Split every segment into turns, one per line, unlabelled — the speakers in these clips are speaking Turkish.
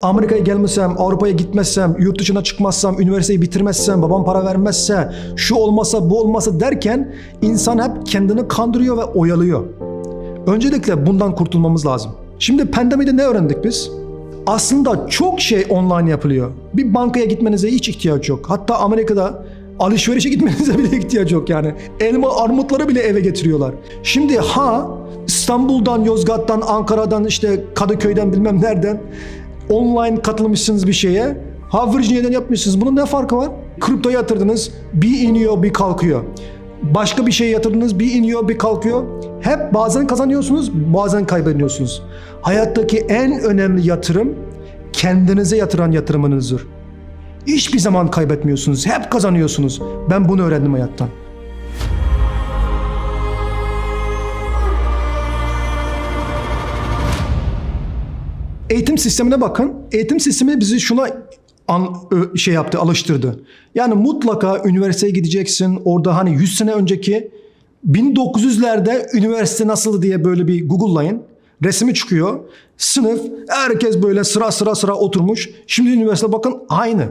Amerika'ya gelmesem, Avrupa'ya gitmezsem, yurt dışına çıkmazsam, üniversiteyi bitirmezsem, babam para vermezse, şu olmasa bu olmasa derken insan hep kendini kandırıyor ve oyalıyor. Öncelikle bundan kurtulmamız lazım. Şimdi pandemide ne öğrendik biz? Aslında çok şey online yapılıyor. Bir bankaya gitmenize hiç ihtiyaç yok. Hatta Amerika'da alışverişe gitmenize bile ihtiyaç yok yani. Elma armutları bile eve getiriyorlar. Şimdi ha İstanbul'dan, Yozgat'tan, Ankara'dan, işte Kadıköy'den bilmem nereden online katılmışsınız bir şeye. Ha Virginia'dan yapmışsınız. Bunun ne farkı var? Kripto yatırdınız. Bir iniyor bir kalkıyor. Başka bir şey yatırdınız. Bir iniyor bir kalkıyor. Hep bazen kazanıyorsunuz bazen kaybediyorsunuz. Hayattaki en önemli yatırım kendinize yatıran yatırımınızdır. Hiçbir zaman kaybetmiyorsunuz. Hep kazanıyorsunuz. Ben bunu öğrendim hayattan. Eğitim sistemine bakın. Eğitim sistemi bizi şuna an, şey yaptı, alıştırdı. Yani mutlaka üniversiteye gideceksin. Orada hani 100 sene önceki 1900'lerde üniversite nasıl diye böyle bir Google'layın. Resmi çıkıyor. Sınıf herkes böyle sıra sıra sıra oturmuş. Şimdi üniversite bakın aynı.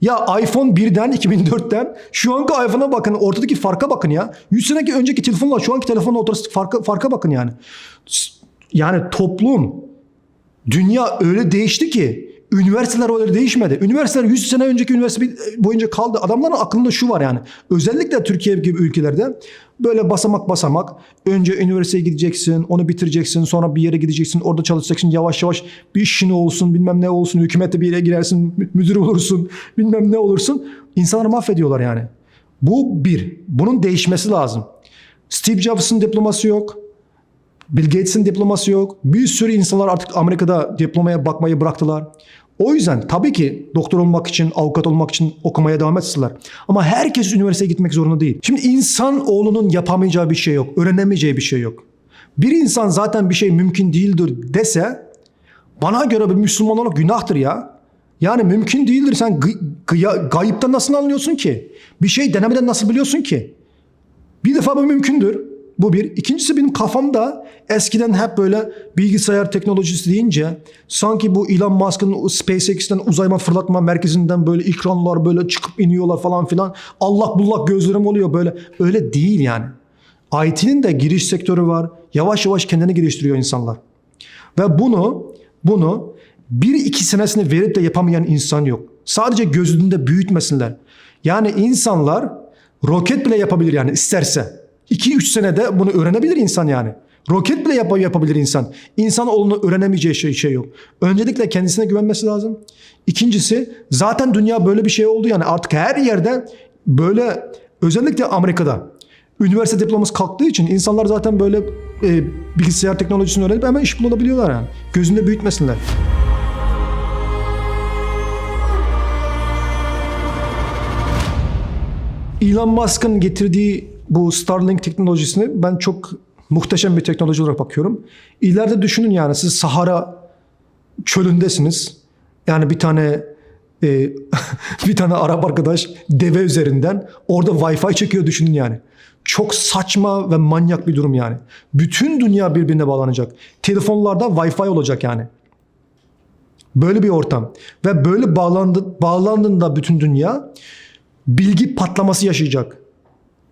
Ya iPhone 1'den 2004'ten şu anki iPhone'a bakın ortadaki farka bakın ya. 100 seneki önceki telefonla şu anki telefonla ortadaki farka, farka bakın yani. Yani toplum, Dünya öyle değişti ki üniversiteler öyle değişmedi. Üniversiteler 100 sene önceki üniversite boyunca kaldı. Adamların aklında şu var yani. Özellikle Türkiye gibi ülkelerde böyle basamak basamak önce üniversiteye gideceksin, onu bitireceksin, sonra bir yere gideceksin, orada çalışacaksın, yavaş yavaş bir işin olsun, bilmem ne olsun, hükümette bir yere girersin, mü- müdür olursun, bilmem ne olursun. İnsanları mahvediyorlar yani. Bu bir. Bunun değişmesi lazım. Steve Jobs'ın diploması yok. Bill Gates'in diploması yok. Bir sürü insanlar artık Amerika'da diplomaya bakmayı bıraktılar. O yüzden tabii ki doktor olmak için, avukat olmak için okumaya devam etsinler. Ama herkes üniversiteye gitmek zorunda değil. Şimdi insan oğlunun yapamayacağı bir şey yok, öğrenemeyeceği bir şey yok. Bir insan zaten bir şey mümkün değildir dese bana göre bir Müslüman olarak günahtır ya. Yani mümkün değildir. Sen gı- gayipten nasıl anlıyorsun ki? Bir şey denemeden nasıl biliyorsun ki? Bir defa bu mümkündür. Bu bir. İkincisi benim kafamda eskiden hep böyle bilgisayar teknolojisi deyince sanki bu Elon Musk'ın SpaceX'ten uzayma fırlatma merkezinden böyle ekranlar böyle çıkıp iniyorlar falan filan. Allah bullak gözlerim oluyor böyle. Öyle değil yani. IT'nin de giriş sektörü var. Yavaş yavaş kendini geliştiriyor insanlar. Ve bunu bunu bir iki senesini verip de yapamayan insan yok. Sadece gözünde büyütmesinler. Yani insanlar roket bile yapabilir yani isterse. 2-3 senede bunu öğrenebilir insan yani. Roket bile yap- yapabilir insan. İnsan oğlunu öğrenemeyeceği şey, şey yok. Öncelikle kendisine güvenmesi lazım. İkincisi zaten dünya böyle bir şey oldu yani artık her yerde böyle özellikle Amerika'da üniversite diploması kalktığı için insanlar zaten böyle e, bilgisayar teknolojisini öğrenip hemen iş bulabiliyorlar yani. Gözünde büyütmesinler. Elon Musk'ın getirdiği bu Starlink teknolojisini ben çok muhteşem bir teknoloji olarak bakıyorum. İleride düşünün yani siz Sahara çölündesiniz. Yani bir tane e, bir tane Arap arkadaş deve üzerinden orada Wi-Fi çekiyor düşünün yani. Çok saçma ve manyak bir durum yani. Bütün dünya birbirine bağlanacak. Telefonlarda Wi-Fi olacak yani. Böyle bir ortam. Ve böyle bağlandı, bağlandığında bütün dünya bilgi patlaması yaşayacak.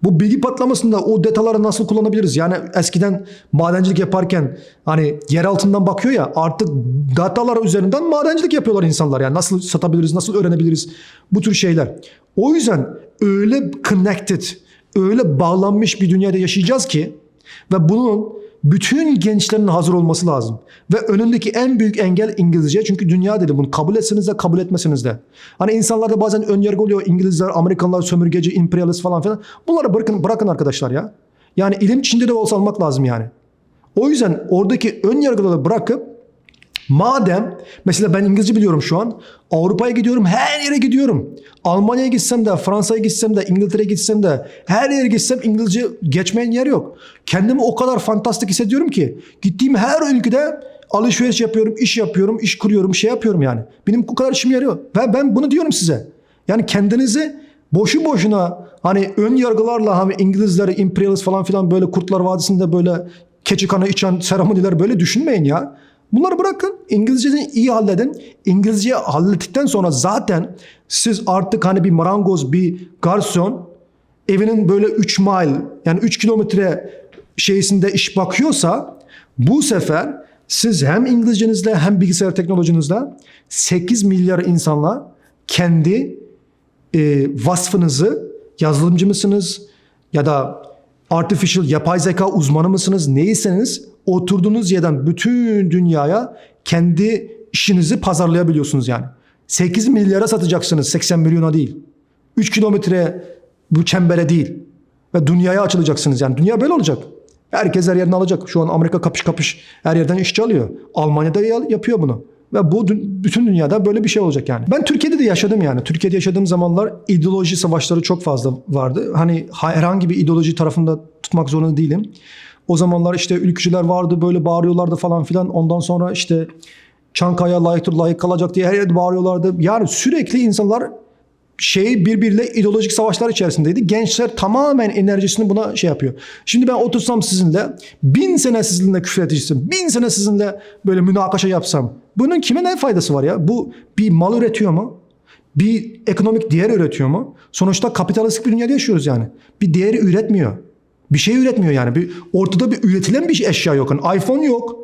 Bu bilgi patlamasında o dataları nasıl kullanabiliriz? Yani eskiden madencilik yaparken hani yer altından bakıyor ya artık datalar üzerinden madencilik yapıyorlar insanlar. Yani nasıl satabiliriz, nasıl öğrenebiliriz bu tür şeyler. O yüzden öyle connected, öyle bağlanmış bir dünyada yaşayacağız ki ve bunun bütün gençlerin hazır olması lazım. Ve önündeki en büyük engel İngilizce. Çünkü dünya dedi bunu kabul etseniz de kabul etmeseniz de. Hani insanlarda bazen ön yargı oluyor. İngilizler, Amerikalılar, sömürgeci, imperialist falan filan. Bunları bırakın, bırakın arkadaşlar ya. Yani ilim Çin'de de olsa almak lazım yani. O yüzden oradaki ön yargıları bırakıp Madem mesela ben İngilizce biliyorum şu an. Avrupa'ya gidiyorum, her yere gidiyorum. Almanya'ya gitsem de, Fransa'ya gitsem de, İngiltere'ye gitsem de, her yere gitsem İngilizce geçmeyen yer yok. Kendimi o kadar fantastik hissediyorum ki gittiğim her ülkede alışveriş yapıyorum, iş yapıyorum, iş kuruyorum, şey yapıyorum yani. Benim bu kadar işim yarıyor. Ve ben bunu diyorum size. Yani kendinizi boşu boşuna hani ön yargılarla hani İngilizler, imperialist falan filan böyle Kurtlar Vadisi'nde böyle keçi kanı içen seremoniler böyle düşünmeyin ya. Bunları bırakın. İngilizceyi iyi halledin. İngilizce hallettikten sonra zaten siz artık hani bir marangoz, bir garson evinin böyle 3 mile yani 3 kilometre şeysinde iş bakıyorsa bu sefer siz hem İngilizcenizle hem bilgisayar teknolojinizle 8 milyar insanla kendi e, vasfınızı yazılımcı mısınız ya da artificial yapay zeka uzmanı mısınız neyseniz oturduğunuz yerden bütün dünyaya kendi işinizi pazarlayabiliyorsunuz yani. 8 milyara satacaksınız 80 milyona değil. 3 kilometre bu çembere değil. Ve dünyaya açılacaksınız yani. Dünya böyle olacak. Herkes her yerini alacak. Şu an Amerika kapış kapış her yerden işçi alıyor. Almanya'da ya- yapıyor bunu. Ve bu bütün dünyada böyle bir şey olacak yani. Ben Türkiye'de de yaşadım yani. Türkiye'de yaşadığım zamanlar ideoloji savaşları çok fazla vardı. Hani herhangi bir ideoloji tarafında tutmak zorunda değilim. O zamanlar işte ülkücüler vardı böyle bağırıyorlardı falan filan. Ondan sonra işte Çankaya layıktır layık kalacak diye her yerde bağırıyorlardı. Yani sürekli insanlar şey birbiriyle ideolojik savaşlar içerisindeydi. Gençler tamamen enerjisini buna şey yapıyor. Şimdi ben otursam sizinle bin sene sizinle küfür edeceğim. Bin sene sizinle böyle münakaşa yapsam. Bunun kime ne faydası var ya? Bu bir mal üretiyor mu? Bir ekonomik değer üretiyor mu? Sonuçta kapitalistik bir dünyada yaşıyoruz yani. Bir değeri üretmiyor. Bir şey üretmiyor yani. Bir, ortada bir üretilen bir eşya yok. Yani iPhone yok.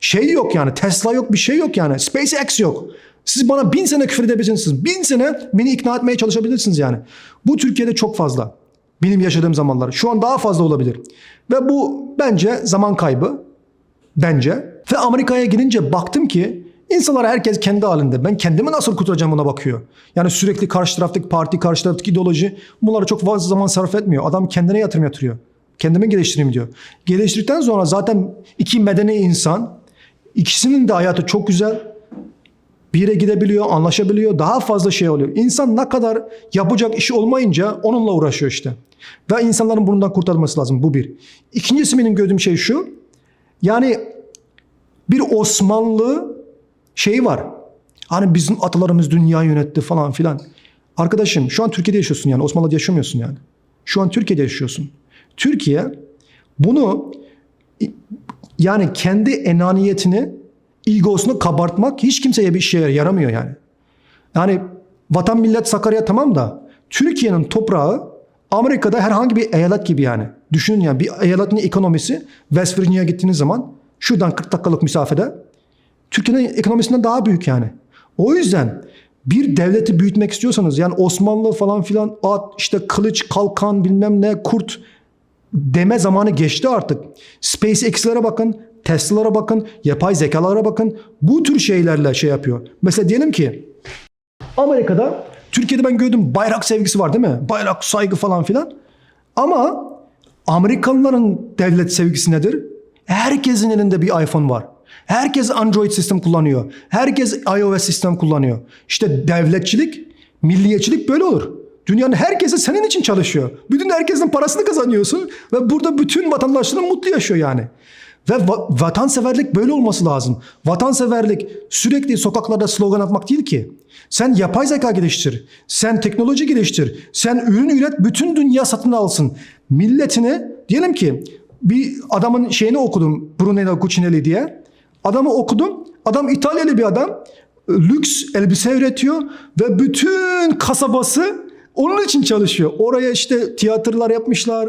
Şey yok yani. Tesla yok. Bir şey yok yani. SpaceX yok. Siz bana bin sene küfür edebilirsiniz. Bin sene beni ikna etmeye çalışabilirsiniz yani. Bu Türkiye'de çok fazla. Benim yaşadığım zamanlar. Şu an daha fazla olabilir. Ve bu bence zaman kaybı. Bence. Ve Amerika'ya gidince baktım ki insanlar herkes kendi halinde. Ben kendimi nasıl kurtaracağım ona bakıyor. Yani sürekli karşı taraftaki parti, karşı taraftaki ideoloji bunlara çok fazla zaman sarf etmiyor. Adam kendine yatırım yatırıyor. Kendimi geliştireyim diyor. Geliştirdikten sonra zaten iki medeni insan ikisinin de hayatı çok güzel bir yere gidebiliyor, anlaşabiliyor, daha fazla şey oluyor. İnsan ne kadar yapacak işi olmayınca onunla uğraşıyor işte. Ve insanların bundan kurtarılması lazım. Bu bir. İkincisi benim gördüğüm şey şu. Yani bir Osmanlı şeyi var. Hani bizim atalarımız dünya yönetti falan filan. Arkadaşım şu an Türkiye'de yaşıyorsun yani. Osmanlı'da yaşamıyorsun yani. Şu an Türkiye'de yaşıyorsun. Türkiye bunu yani kendi enaniyetini, egosunu kabartmak hiç kimseye bir şeye yaramıyor yani. Yani vatan millet Sakarya tamam da Türkiye'nin toprağı Amerika'da herhangi bir eyalet gibi yani. Düşünün yani bir eyaletin ekonomisi West Virginia'ya gittiğiniz zaman şuradan 40 dakikalık mesafede Türkiye'nin ekonomisinden daha büyük yani. O yüzden bir devleti büyütmek istiyorsanız yani Osmanlı falan filan at işte kılıç kalkan bilmem ne kurt deme zamanı geçti artık. SpaceX'lere bakın, Tesla'lara bakın, yapay zekalara bakın. Bu tür şeylerle şey yapıyor. Mesela diyelim ki Amerika'da, Türkiye'de ben gördüm bayrak sevgisi var değil mi? Bayrak saygı falan filan. Ama Amerikalıların devlet sevgisi nedir? Herkesin elinde bir iPhone var. Herkes Android sistem kullanıyor. Herkes iOS sistem kullanıyor. İşte devletçilik, milliyetçilik böyle olur. Dünyanın herkesi senin için çalışıyor. Bütün herkesin parasını kazanıyorsun ve burada bütün vatandaşların mutlu yaşıyor yani. Ve va- vatanseverlik böyle olması lazım. Vatanseverlik sürekli sokaklarda slogan atmak değil ki. Sen yapay zeka geliştir. Sen teknoloji geliştir. Sen ürün üret bütün dünya satın alsın. Milletini diyelim ki bir adamın şeyini okudum Brunello Cucinelli diye. Adamı okudum. Adam İtalyalı bir adam. Lüks elbise üretiyor ve bütün kasabası onun için çalışıyor. Oraya işte tiyatrolar yapmışlar,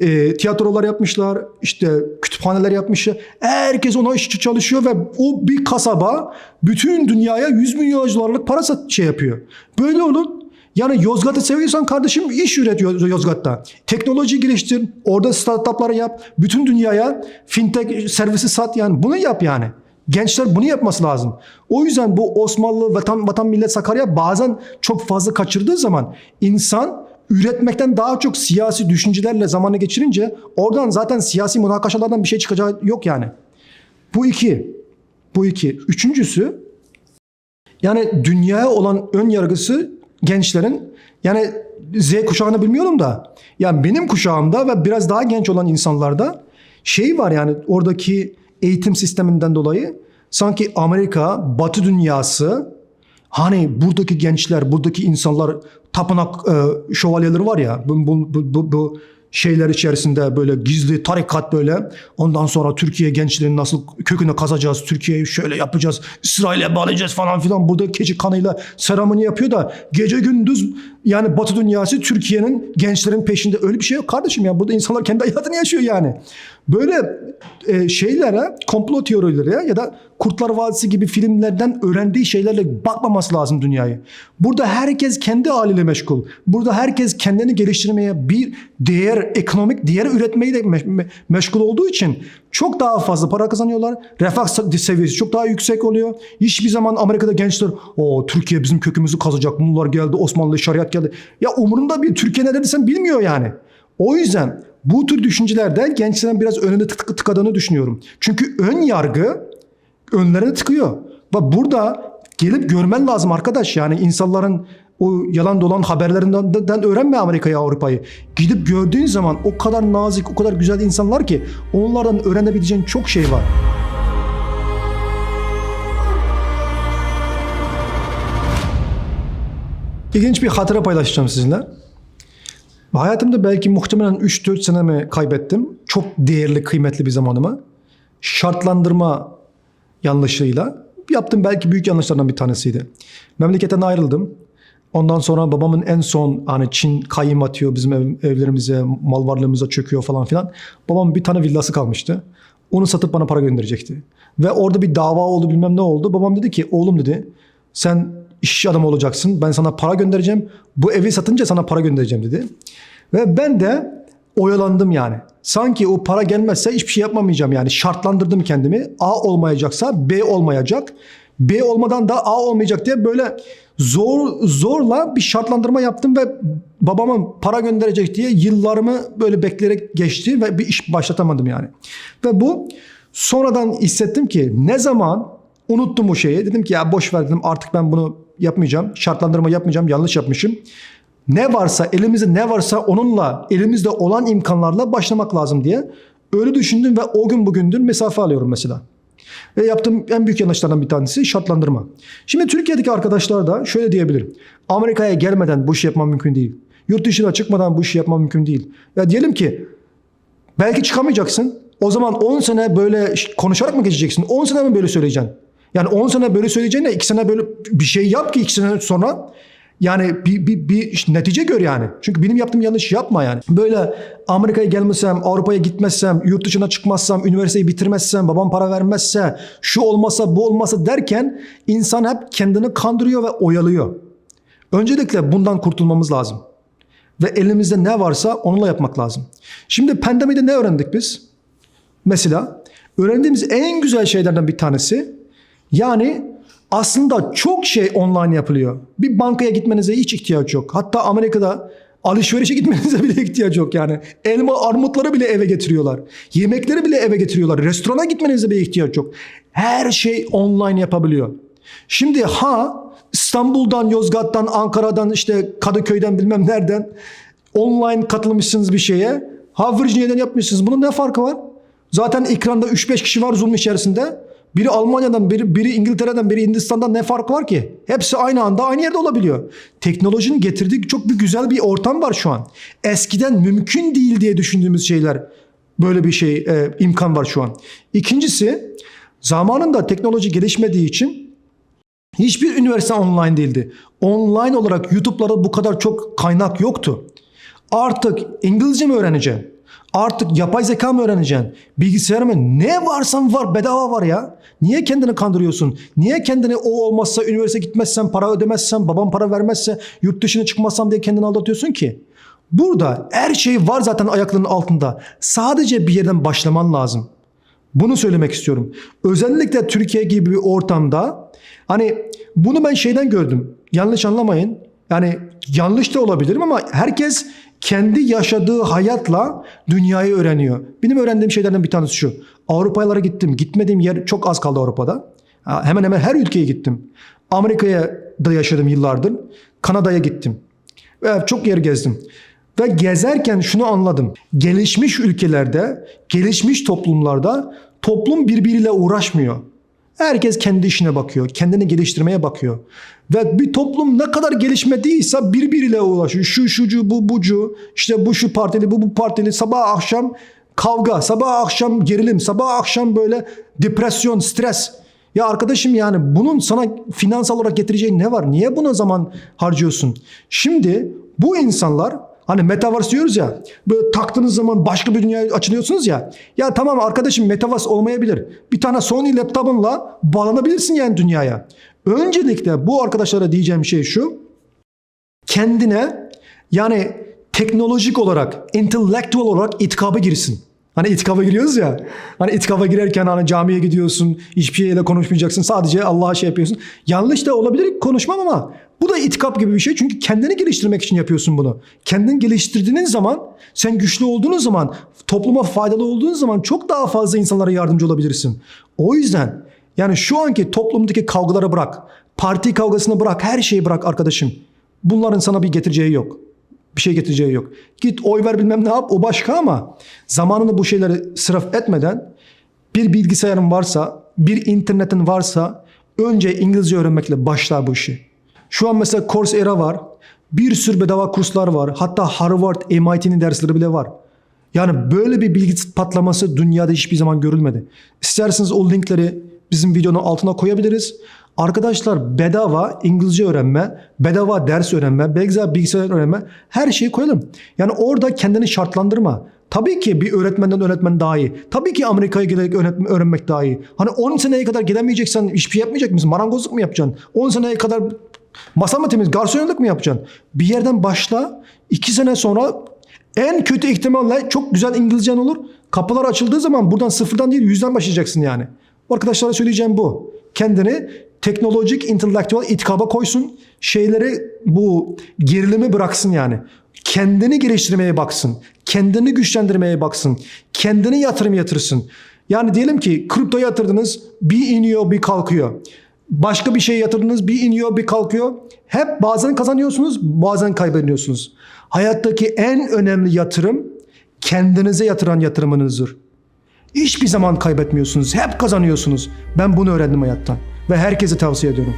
e, tiyatrolar yapmışlar, işte kütüphaneler yapmışlar. Herkes ona işçi çalışıyor ve o bir kasaba bütün dünyaya 100 milyon dolarlık para sat- şey yapıyor. Böyle olun. Yani Yozgat'ı seviyorsan kardeşim iş üretiyor Yozgat'ta. Teknoloji geliştir, orada startupları yap, bütün dünyaya fintech servisi sat yani bunu yap yani. Gençler bunu yapması lazım. O yüzden bu Osmanlı vatan, vatan millet Sakarya bazen çok fazla kaçırdığı zaman insan üretmekten daha çok siyasi düşüncelerle zamanı geçirince oradan zaten siyasi münakaşalardan bir şey çıkacağı yok yani. Bu iki. Bu iki. Üçüncüsü yani dünyaya olan ön yargısı gençlerin yani Z kuşağını bilmiyorum da yani benim kuşağımda ve biraz daha genç olan insanlarda şey var yani oradaki eğitim sisteminden dolayı sanki Amerika, Batı dünyası hani buradaki gençler, buradaki insanlar tapınak e, şövalyeleri var ya bu, bu, bu, bu, bu şeyler içerisinde böyle gizli tarikat böyle. Ondan sonra Türkiye gençlerini nasıl köküne kazacağız, Türkiye'yi şöyle yapacağız, İsrail'e bağlayacağız falan filan. Burada keçi kanıyla seramını yapıyor da gece gündüz yani Batı dünyası Türkiye'nin gençlerin peşinde öyle bir şey yok kardeşim ya. Burada insanlar kendi hayatını yaşıyor yani. Böyle e, şeylere, komplo teorilere ya da Kurtlar Vadisi gibi filmlerden öğrendiği şeylerle bakmaması lazım dünyayı. Burada herkes kendi haliyle meşgul. Burada herkes kendini geliştirmeye bir değer, ekonomik değer üretmeyi de me- me- meşgul olduğu için çok daha fazla para kazanıyorlar. Refah seviyesi çok daha yüksek oluyor. Hiçbir zaman Amerika'da gençler o Türkiye bizim kökümüzü kazacak. Bunlar geldi, Osmanlı şeriat geldi. Ya umurunda bir Türkiye ne dediysen bilmiyor yani. O yüzden bu tür düşüncelerde gençlerin biraz önünde tık tıkadığını düşünüyorum. Çünkü ön yargı önlerine tıkıyor. Ve burada gelip görmen lazım arkadaş. Yani insanların o yalan dolan haberlerinden öğrenme Amerika'yı Avrupa'yı. Gidip gördüğün zaman o kadar nazik, o kadar güzel insanlar ki onlardan öğrenebileceğin çok şey var. İlginç bir hatıra paylaşacağım sizinle. Hayatımda belki muhtemelen 3-4 senemi kaybettim. Çok değerli, kıymetli bir zamanımı. Şartlandırma yanlışıyla. Yaptığım belki büyük yanlışlardan bir tanesiydi. Memleketten ayrıldım. Ondan sonra babamın en son hani Çin kayyım atıyor bizim ev, evlerimize, mal varlığımıza çöküyor falan filan. Babamın bir tane villası kalmıştı. Onu satıp bana para gönderecekti. Ve orada bir dava oldu bilmem ne oldu. Babam dedi ki oğlum dedi sen iş adamı olacaksın. Ben sana para göndereceğim. Bu evi satınca sana para göndereceğim dedi. Ve ben de oyalandım yani. Sanki o para gelmezse hiçbir şey yapmamayacağım yani. Şartlandırdım kendimi. A olmayacaksa B olmayacak. B olmadan da A olmayacak diye böyle zor zorla bir şartlandırma yaptım ve babamın para gönderecek diye yıllarımı böyle bekleyerek geçti ve bir iş başlatamadım yani. Ve bu sonradan hissettim ki ne zaman unuttum o şeyi. Dedim ki ya boş ver dedim artık ben bunu yapmayacağım. Şartlandırma yapmayacağım. Yanlış yapmışım. Ne varsa elimizde ne varsa onunla elimizde olan imkanlarla başlamak lazım diye öyle düşündüm ve o gün bugündür mesafe alıyorum mesela. Ve yaptığım en büyük yanlışlardan bir tanesi şartlandırma. Şimdi Türkiye'deki arkadaşlar da şöyle diyebilir. Amerika'ya gelmeden bu işi yapmam mümkün değil. Yurt dışına çıkmadan bu işi yapmam mümkün değil. Ya diyelim ki belki çıkamayacaksın. O zaman 10 sene böyle konuşarak mı geçeceksin? 10 sene mi böyle söyleyeceksin? Yani 10 sene böyle söyleyeceğine 2 sene böyle bir şey yap ki 2 sene sonra yani bir, bir, bir netice gör yani. Çünkü benim yaptığım yanlış yapma yani. Böyle Amerika'ya gelmesem, Avrupa'ya gitmezsem, yurt dışına çıkmazsam, üniversiteyi bitirmezsem, babam para vermezse, şu olmasa bu olmasa derken insan hep kendini kandırıyor ve oyalıyor. Öncelikle bundan kurtulmamız lazım. Ve elimizde ne varsa onunla yapmak lazım. Şimdi pandemide ne öğrendik biz? Mesela öğrendiğimiz en güzel şeylerden bir tanesi yani aslında çok şey online yapılıyor. Bir bankaya gitmenize hiç ihtiyaç yok. Hatta Amerika'da alışverişe gitmenize bile ihtiyaç yok yani. Elma, armutları bile eve getiriyorlar. Yemekleri bile eve getiriyorlar. Restorana gitmenize bile ihtiyaç yok. Her şey online yapabiliyor. Şimdi ha İstanbul'dan, Yozgat'tan, Ankara'dan, işte Kadıköy'den bilmem nereden online katılmışsınız bir şeye. Ha Virginia'dan yapmışsınız. Bunun ne farkı var? Zaten ekranda 3-5 kişi var Zoom içerisinde. Biri Almanya'dan, biri, biri İngiltere'den, biri Hindistan'dan ne fark var ki? Hepsi aynı anda aynı yerde olabiliyor. Teknolojinin getirdiği çok bir güzel bir ortam var şu an. Eskiden mümkün değil diye düşündüğümüz şeyler böyle bir şey e, imkan var şu an. İkincisi zamanında teknoloji gelişmediği için hiçbir üniversite online değildi. Online olarak YouTube'larda bu kadar çok kaynak yoktu. Artık İngilizce mi öğreneceksin? Artık yapay zeka mı öğreneceksin? Bilgisayar mı? Ne varsan var bedava var ya. Niye kendini kandırıyorsun? Niye kendini o olmazsa üniversite gitmezsen, para ödemezsen, babam para vermezse, yurt dışına çıkmazsam diye kendini aldatıyorsun ki? Burada her şey var zaten ayaklarının altında. Sadece bir yerden başlaman lazım. Bunu söylemek istiyorum. Özellikle Türkiye gibi bir ortamda hani bunu ben şeyden gördüm. Yanlış anlamayın. Yani yanlış da olabilirim ama herkes kendi yaşadığı hayatla dünyayı öğreniyor. Benim öğrendiğim şeylerden bir tanesi şu. Avrupalara gittim. Gitmediğim yer çok az kaldı Avrupa'da. Hemen hemen her ülkeye gittim. Amerika'ya da yaşadım yıllardır. Kanada'ya gittim. Ve çok yer gezdim. Ve gezerken şunu anladım. Gelişmiş ülkelerde, gelişmiş toplumlarda toplum birbiriyle uğraşmıyor. Herkes kendi işine bakıyor, kendini geliştirmeye bakıyor. Ve bir toplum ne kadar gelişmediyse birbiriyle uğraşıyor. Şu şucu, bu bucu, işte bu şu partili, bu bu partili, sabah akşam kavga, sabah akşam gerilim, sabah akşam böyle depresyon, stres. Ya arkadaşım yani bunun sana finansal olarak getireceği ne var? Niye buna zaman harcıyorsun? Şimdi bu insanlar hani metaverse diyoruz ya böyle taktığınız zaman başka bir dünyaya açılıyorsunuz ya. Ya tamam arkadaşım metaverse olmayabilir. Bir tane Sony laptopunla bağlanabilirsin yani dünyaya. Öncelikle bu arkadaşlara diyeceğim şey şu. Kendine yani teknolojik olarak, intellectual olarak itikaba girsin. Hani itikaba giriyoruz ya. Hani itikaba girerken hani camiye gidiyorsun, hiçbir şeyle konuşmayacaksın. Sadece Allah'a şey yapıyorsun. Yanlış da olabilir konuşmam ama bu da itikap gibi bir şey. Çünkü kendini geliştirmek için yapıyorsun bunu. Kendini geliştirdiğin zaman, sen güçlü olduğun zaman, topluma faydalı olduğun zaman çok daha fazla insanlara yardımcı olabilirsin. O yüzden yani şu anki toplumdaki kavgaları bırak. Parti kavgasını bırak, her şeyi bırak arkadaşım. Bunların sana bir getireceği yok. Bir şey getireceği yok. Git oy ver bilmem ne yap o başka ama zamanını bu şeyleri sırf etmeden bir bilgisayarın varsa, bir internetin varsa önce İngilizce öğrenmekle başla bu işi. Şu an mesela Coursera var. Bir sürü bedava kurslar var. Hatta Harvard, MIT'nin dersleri bile var. Yani böyle bir bilgi patlaması dünyada hiçbir zaman görülmedi. İsterseniz o linkleri bizim videonun altına koyabiliriz. Arkadaşlar bedava İngilizce öğrenme, bedava ders öğrenme, belki bilgisayar öğrenme her şeyi koyalım. Yani orada kendini şartlandırma. Tabii ki bir öğretmenden öğretmen daha iyi. Tabii ki Amerika'ya giderek öğretme- öğrenmek daha iyi. Hani 10 seneye kadar gidemeyeceksen hiçbir şey yapmayacak mısın? Marangozluk mu yapacaksın? 10 seneye kadar masa mı temiz, garsonluk mu yapacaksın? Bir yerden başla. 2 sene sonra en kötü ihtimalle çok güzel İngilizcen olur. Kapılar açıldığı zaman buradan sıfırdan değil yüzden başlayacaksın yani. Arkadaşlara söyleyeceğim bu. Kendini teknolojik, intelektüel itikaba koysun. Şeyleri bu gerilimi bıraksın yani. Kendini geliştirmeye baksın. Kendini güçlendirmeye baksın. Kendini yatırım yatırsın. Yani diyelim ki kripto yatırdınız bir iniyor bir kalkıyor. Başka bir şey yatırdınız bir iniyor bir kalkıyor. Hep bazen kazanıyorsunuz bazen kaybediyorsunuz. Hayattaki en önemli yatırım kendinize yatıran yatırımınızdır. Hiçbir zaman kaybetmiyorsunuz. Hep kazanıyorsunuz. Ben bunu öğrendim hayattan. Ve herkese tavsiye ediyorum.